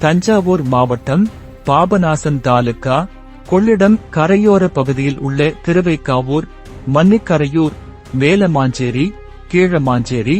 தஞ்சாவூர் மாவட்டம் பாபநாசம் தாலுகா கொள்ளிடம் கரையோர பகுதியில் உள்ள திருவைக்காவூர் மன்னிக்கரையூர் மேலமாஞ்சேரி கீழமாஞ்சேரி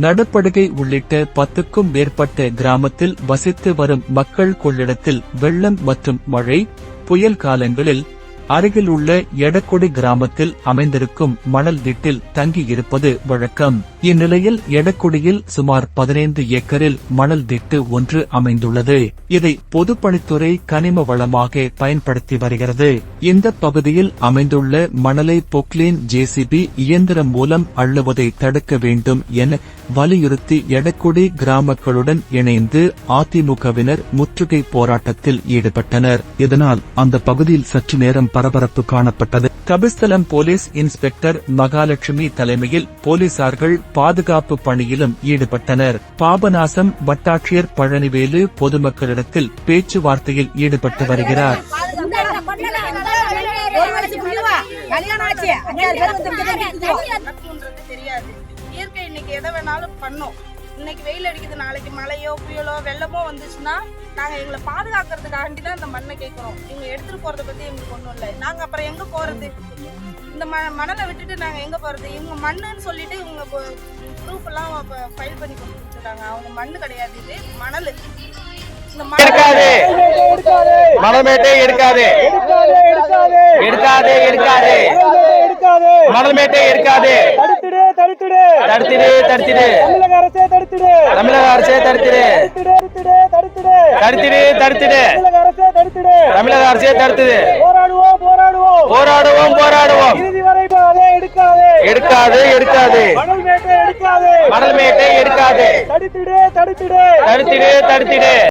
நடுப்படுகை உள்ளிட்ட பத்துக்கும் மேற்பட்ட கிராமத்தில் வசித்து வரும் மக்கள் கொள்ளிடத்தில் வெள்ளம் மற்றும் மழை புயல் காலங்களில் அருகில் உள்ள எடக்குடி கிராமத்தில் அமைந்திருக்கும் மணல் திட்டில் தங்கியிருப்பது வழக்கம். இந்நிலையில் எடக்குடியில் சுமார் பதினைந்து ஏக்கரில் மணல் திட்டு ஒன்று அமைந்துள்ளது. இதை பொதுப்பணித்துறை கனிம வளமாக பயன்படுத்தி வருகிறது. இந்த பகுதியில் அமைந்துள்ள மணலை பொக்லேன் ஜேசிபி இயந்திரம் மூலம் அள்ளுவதை தடுக்க வேண்டும் என வலியுறுத்தி எடக்குடி கிராமங்களுடன் இணைந்து அதிமுகவினர் முற்றுகை போராட்டத்தில் ஈடுபட்டனர். இதனால் அந்த பகுதியில் சற்று நேரம் பரபரப்பு காணப்பட்டது. கபிஸ்தலம் போலீஸ் இன்ஸ்பெக்டர் மகாலட்சுமி தலைமையில் போலீசார்கள் பாதுகாப்பு பணியிலும் ஈடுபட்டனர். பாபநாசம் வட்டாட்சியர் பழனிவேலு பொதுமக்களிடத்தில் பேச்சுவார்த்தையில் ஈடுபட்டு வருகிறார். இயற்கை இன்னைக்கு எதை வேணாலும் பண்ணும். இன்னைக்கு வெயில் அடிக்குது நாளைக்கு மழையோ புயலோ வெள்ளமோ வந்துச்சுன்னா நாங்க எங்களை பாதுகாக்கிறதுக்காண்டி தான் இந்த மண்ணை கேட்கிறோம் இவங்க எடுத்துட்டு போறத பத்தி எங்களுக்கு ஒண்ணும் இல்லை. நாங்க அப்புறம் எங்க போறது? இந்த ம மணலை விட்டுட்டு நாங்க எங்க போறது? இவங்க மண்ணுன்னு சொல்லிட்டு இவங்க ப்ரூஃப் எல்லாம் ஃபைல் பண்ணி கொடுத்துருக்காங்க அவங்க மண்ணு கிடையாது இது மணல். எடுக்காது. மணல்மேட்டை எடுக்காது. எடுக்காது எடுக்காது. மணல்மேட்டை எடுக்காது தடுத்துடு தடுத்துடு. தடுத்துடு தடுத்துடு. தமிழக அரசே தடுத்துடு. தமிழக அரசே தடுத்துடு. தடுத்துடு தடுத்துடு தடுத்துடு. தடுத்துடு தடுத்துடு. தமிழக அரசே தடுத்துடு. தமிழக அரசே தடுத்துது. போராடுவோம் போராடுவோம். போராடுவோம் போராடுவோம். இறுதி வரை எடுக்காது. எடுக்காது எடுக்காது. மணல் மேட்டை எடுக்காது. மணல்மேட்டை எடுக்காது. தடுத்துடு தடுத்துடு. தடுத்துடு தடுத்துடு.